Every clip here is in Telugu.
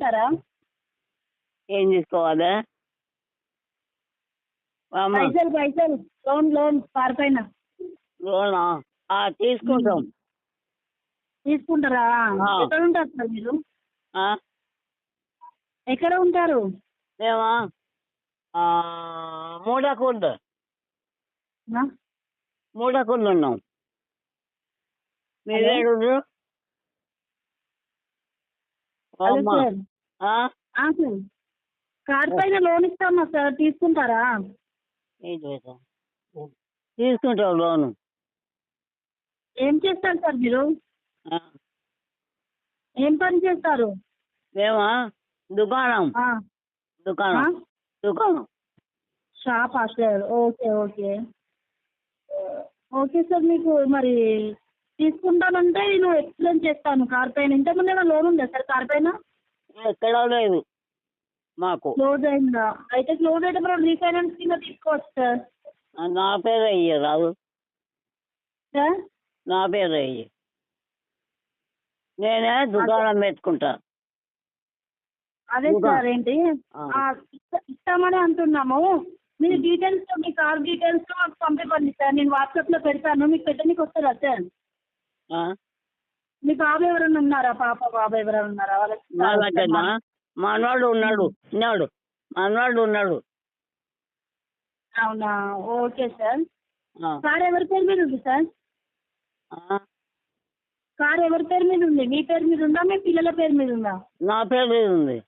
తీసుకుంటారా ఏం తీసుకోవాలి అమ్మ. పైసలు పైసలు. లోన్ లోన్ కార్ పైన. లోనా? ఆ, తీసుకుంటాం. తీసుకుంటారా? ఆ. ఎక్కడ ఉంటారు సార్ మీరు? ఆ, ఎక్కడ ఉంటారు? మేమా? ఆ, మూడకుండు. ఆ? మూడకుండు ఉన్నాం. మీరు హలో? సార్? ఆ, సార్ కార్ పైన లోన్ ఇస్తామా సార్? తీసుకుంటారా? తీసుకుంటాం లోను. ఏం చేస్తారు సార్ మీరు? ఏం పని చేస్తారు? మేమా? దుకాణం. దుకాణం? దుకాణం. షాపా sir okay okay. Okay sir మీకు మరి తీసుకుంటానంటే నేను ఎక్స్ప్లెయిన్ చేస్తాను. కార్ పైన ఇంతకుముందు ఏమైనా లోన్ ఉందా సార్? కార్ పైన? ఎక్కడ లేదు మాకు. క్లోజ్ అయిందా? అయితే క్లోజ్ అయితే మనం రీఫైనాన్స్ కింద తీసుకోవచ్చు సార్. నా పేరు అయ్యి రాదు. సార్? నా పేరు అయ్యి. నేనే దుకాణం పెట్టుకుంటా. అదే? సార్ ఏంటి? ఆ. ఆ, ఇస్తా- ఇస్తామని అంటున్నాము. మీరు డీటెయిల్స్ మీ కార్ డీటెయిల్స్ మాకు పంపివ్వండి సార్. నేను వాట్సాప్లో పెడతాను. మీకు పెట్టడానికి వస్తుందా సార్? ఆ? మీ బాబు ఎవరైనా ఉన్నారా? పాప బాబు ఎవరైనా ఉన్నారా? వాళ్ళకి దగ్గర మనవాడు ఉన్నాడు ఉన్నాడు. మనవాడు ఉన్నాడు. అవునా? Okay sir. ఆ. కార్ ఎవరి పేరు మీద ఉంది సార్? ఆ? కార్ ఎవరి పేరు మీద ఉంది? మీ పేరు మీద ఉందా? మీ పిల్లల పేరు మీద ఉందా? నా పేరు మీద ఉంది.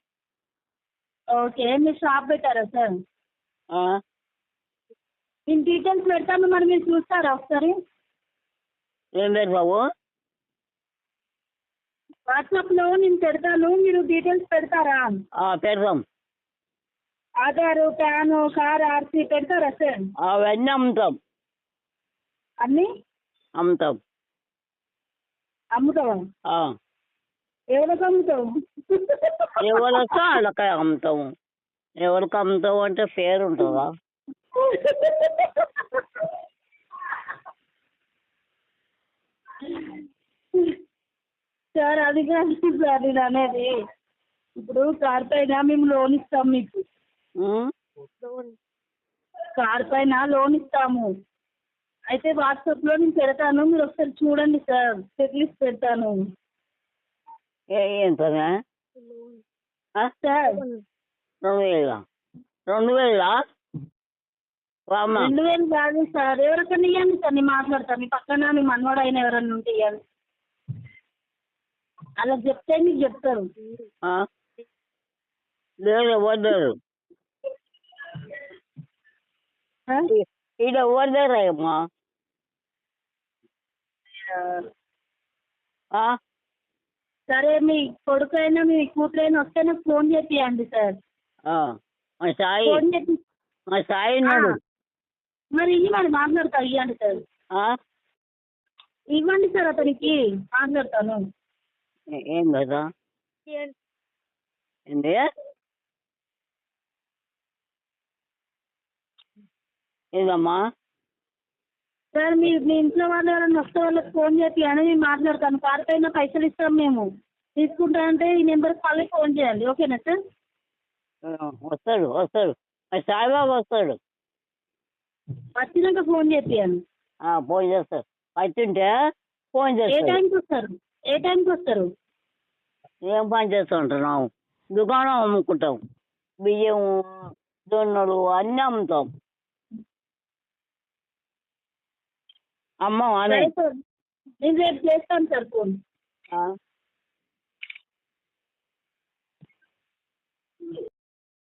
ఓకే. మీరు షాప్ పెట్టారా సార్? ఆ? నేను డీటెయిల్స్ పెడతాను మరి మీరు చూస్తారా ఒకసారి? ఏం పేరు బాబు? వాట్సాప్లో నేను పెడతాను మీరు డీటెయిల్స్ పెడతారా? పెడతాం ఆధారు ప్యాను కార్ ఆర్సీ పెడతారా సార్? అవన్నీ అమ్ముతాం. అన్నీ? అమ్ముతాం. అమ్ముతావా. ఎవరికి అమ్ముతావు? ఎవరికి వాళ్ళకి అమ్ముతాము ఎవరికి అమ్ముతాము అంటే పేరు ఉంటుందా? సార్ అది కాదు సార్ నేను అనేది. ఇప్పుడు కార్ పైన మేము లోన్ ఇస్తాం మీకు? కార్ పైన లోన్ ఇస్తాము. అయితే వాట్సాప్లో నేను పెడతాను మీరు ఒకసారి చూడండి సార్ చెక్ లిస్ట్ పెడతాను? సార్. రెండు వేల? రెండు వేల? రెండు వేలు కాదు సార్ ఎవరికైనా ఇవ్వండి సార్ నేను మాట్లాడతాను. మీ పక్కన మీ మనవాడు అయిన ఎవరన్నా ఉంటే ఇవ్వండి అలా చెప్తే మీకు చెప్తారు. ఆ? లేదు ఎవరు లేరు ఎవరు? సరే మీ కొడుకు అయినా మీ కూతురైనా వస్తే నాకు ఫోన్ చేపియండి సార్. మా సాయి. ఫోన్ మా సాయి ఉన్నాడు. మరి ఇవ్వండి మాట్లాడతా ఇవ్వండి సార్? ఇవ్వండి సార్ అతనికి మాట్లాడతాను. ఏ- ఏం కదా ఏంది ఏందమ్మా సార్ మీ మీ ఇంట్లో వాళ్ళు ఎవరైనా వస్తే వాళ్ళకి ఫోన్ చేపియండి నేను మాట్లాడతాను. కార్ పైన పైసలు ఇస్తాం మేము. తీసుకుంటానంటే ఈ నెంబర్కి మళ్ళీ ఫోన్ చేయండి ఓకేనా సార్ వస్తాడు వస్తాడు. సాయిబాబా వస్తాడు. వచ్చినాక ఫోన్ చేపియండి ఆ, ఫోన్ చేస్తాడు. వచ్చింటే ఫోన్ ఏ చేస్తాడు. టైంకి వస్తారు? ఏ టైంకి వస్తారు? ఏం పని చేస్తూ ఉంటున్నాం దుకాణం అమ్ముకుంటాం. బియ్యం జొన్నలు అన్నీ అమ్ముతాం. అమ్మం నేను రేపు చేస్తాను సార్ ఫోన్. ఆ,